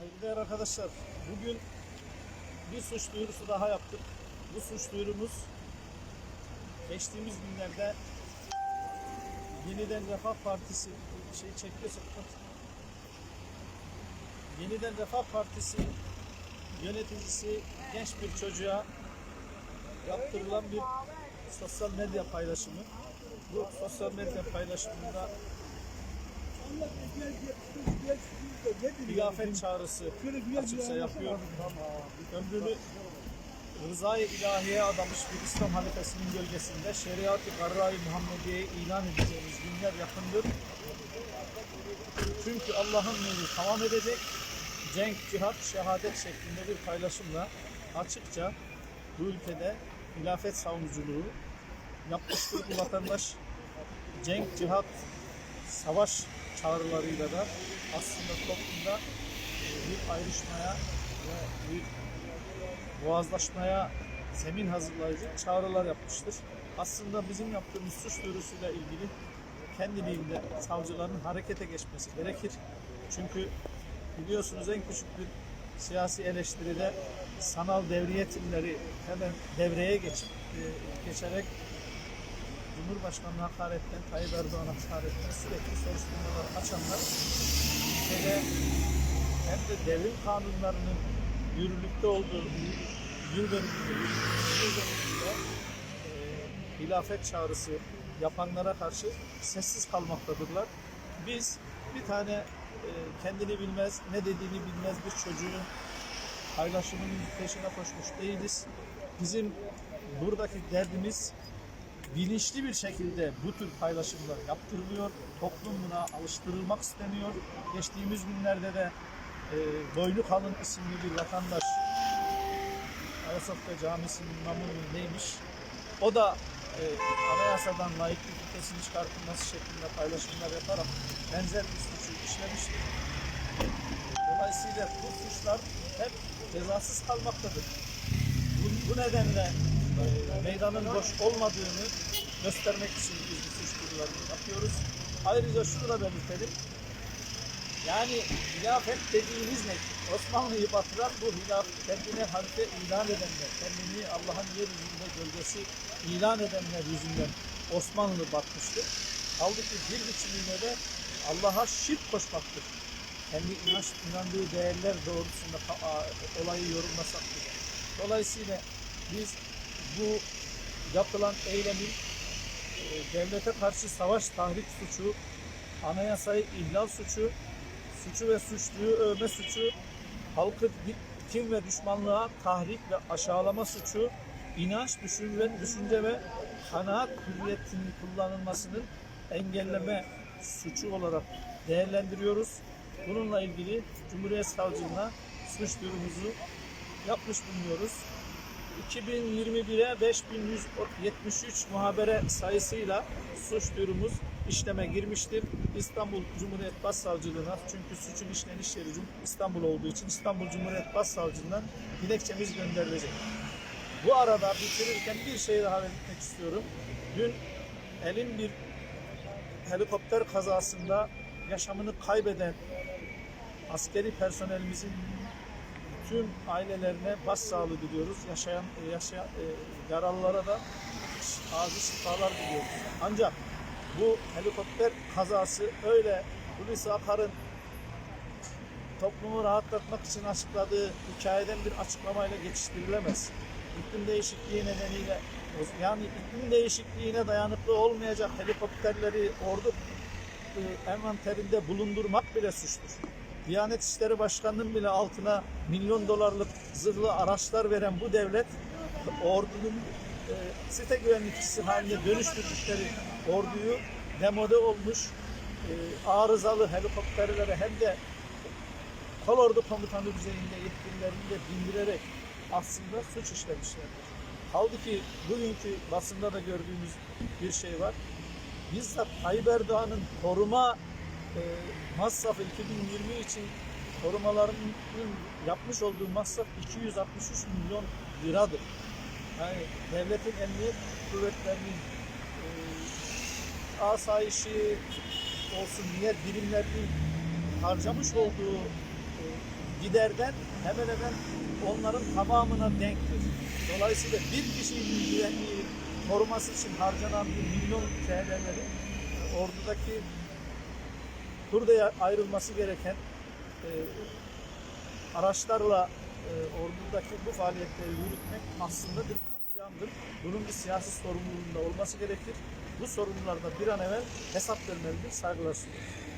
Saygıdeğer arkadaşlar, bugün bir suç duyurusu daha yaptık. Bu suç duyurumuz geçtiğimiz günlerde Yeniden Refah Partisi şey çekiyorsa. Yeniden Refah Partisi yöneticisi genç bir çocuğa yaptırılan bir sosyal medya paylaşımı. Bu sosyal medya paylaşımında kıyafet çağrısı açıkça yapıyor. Ömrünü rızayı ilahiye adamış bir İslam halifesinin gölgesinde şeriat-ı garra-i Muhammediye'yi ilan edeceğimiz günler yakındır. Çünkü Allah'ın nuru tamam edecek. Cenk, cihat, şehadet şeklinde bir paylaşımla açıkça bu ülkede hilafet savunuculuğu yapmıştır bu vatandaş. Cenk, cihat, savaş çağrılarıyla da aslında toplumda bir ayrışmaya ve bir boğazlaşmaya zemin hazırlayıcı çağrılar yapmıştır. Aslında bizim yaptığımız suç duyurusuyla ilgili kendiliğinde savcıların harekete geçmesi gerekir. Çünkü biliyorsunuz en küçük bir siyasi eleştiride sanal devriye timleri hemen devreye geçip e, geçerek Cumhurbaşkanı'na hakaretten, Tayyip Erdoğan'a hakaretten sürekli soruşturmalar açanlar ülkede hem de devrim kanunlarının yürürlükte olduğu yıl dönümünde, yıl dönümünde e, hilafet çağrısı yapanlara karşı sessiz kalmaktadırlar. Biz bir tane e, kendini bilmez, ne dediğini bilmez bir çocuğun paylaşımının peşine koşmuş değiliz. Bizim buradaki derdimiz bilinçli bir şekilde bu tür paylaşımlar yaptırılıyor. Toplum buna alıştırılmak isteniyor. Geçtiğimiz günlerde de e, Boylu Kalın isimli bir vatandaş Ayasofya Camisi'nin imamı mı neymiş? O da e, anayasadan layıklık ilkesinin çıkartılması şeklinde paylaşımlar yaparak benzer bir suçu işlemiştir. Dolayısıyla bu suçlar hep cezasız kalmaktadır. Bu, bu nedenle e, meydanın boş olmadığını göstermek için biz bu suç duyurularını yapıyoruz. Ayrıca şunu da belirtelim. Yani hilafet dediğimiz ne? Osmanlı'yı batıran bu hilaf kendine halife ilan edenler, kendini Allah'ın yeryüzünde gölgesi ilan edenler yüzünden Osmanlı batmıştır. Halbuki bir biçimiyle de Allah'a şirk koşmaktır. Kendi inanç, inandığı değerler doğrultusunda olayı yorumlasak bile. Dolayısıyla biz bu yapılan eylemin devlete karşı savaş tahrik suçu, anayasayı ihlal suçu, suçu ve suçluyu övme suçu, halkı kim ve düşmanlığa tahrik ve aşağılama suçu, inanç, düşünce, düşünce ve kanaat hürriyetinin kullanılmasının engelleme suçu olarak değerlendiriyoruz. Bununla ilgili Cumhuriyet Savcılığına suç duyurumuzu yapmış bulunuyoruz. 2021'e 5173 muhabere sayısıyla suç duyurumuz işleme girmiştir. İstanbul Cumhuriyet Başsavcılığına çünkü suçun işleniş yeri İstanbul olduğu için İstanbul Cumhuriyet Başsavcılığına dilekçemiz gönderilecek. Bu arada bitirirken bir şey daha belirtmek istiyorum. Dün elin bir helikopter kazasında yaşamını kaybeden askeri personelimizin tüm ailelerine başsağlığı diliyoruz. Yaşayan, yaşayan e, yaralılara da acil şifalar diliyoruz. Ancak bu helikopter kazası öyle Hulusi Akar'ın toplumu rahatlatmak için açıkladığı hikayeden bir açıklamayla geçiştirilemez. İklim değişikliği nedeniyle yani iklim değişikliğine dayanıklı olmayacak helikopterleri ordu e, envanterinde bulundurmak bile suçtur. Diyanet İşleri Başkanı'nın bile altına milyon dolarlık zırhlı araçlar veren bu devlet ordunun e, site güvenlikçisi haline dönüştürdükleri orduyu demode olmuş e, arızalı helikopterlere hem de kolordu komutanı düzeyinde yetkililerini de bindirerek aslında suç işlemişlerdir. Halbuki bugünkü basında da gördüğümüz bir şey var. Bizzat Tayyip Erdoğan'ın koruma e, masrafı 2020 için korumalarının yapmış olduğu masraf 263 milyon liradır. Yani devletin emniyet kuvvetlerinin e, asayişi olsun diğer birimlerinin harcamış olduğu e, giderden hemen hemen onların tamamına denktir. Dolayısıyla bir kişinin güvenliği koruması için harcanan milyon TL'leri ordudaki Kurda'ya ayrılması gereken e, araçlarla e, ordudaki bu faaliyetleri yürütmek aslında bir katliamdır. Bunun bir siyasi sorumluluğunda olması gerekir. Bu sorumlularda bir an evvel hesap vermelidir. Saygılar sunuyorum.